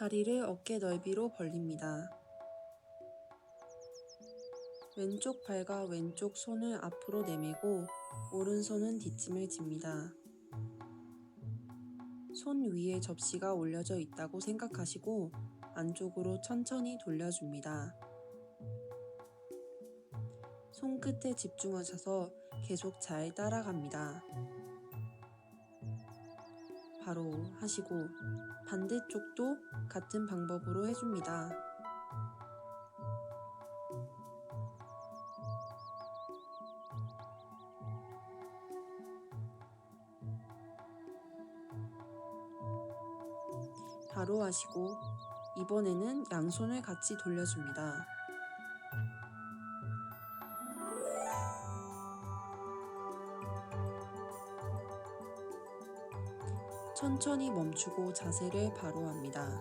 다리를 어깨 넓이로 벌립니다. 왼쪽 발과 왼쪽 손을 앞으로 내밀고 오른손은 뒷짐을 집니다. 손 위에 접시가 올려져 있다고 생각하시고 안쪽으로 천천히 돌려줍니다. 손끝에 집중하셔서 계속 잘 따라갑니다. 바로 하시고 반대쪽도 같은 방법으로 해줍니다. 바로 하시고 이번에는 양손을 같이 돌려줍니다. 천천히 멈추고 자세를 바로 합니다.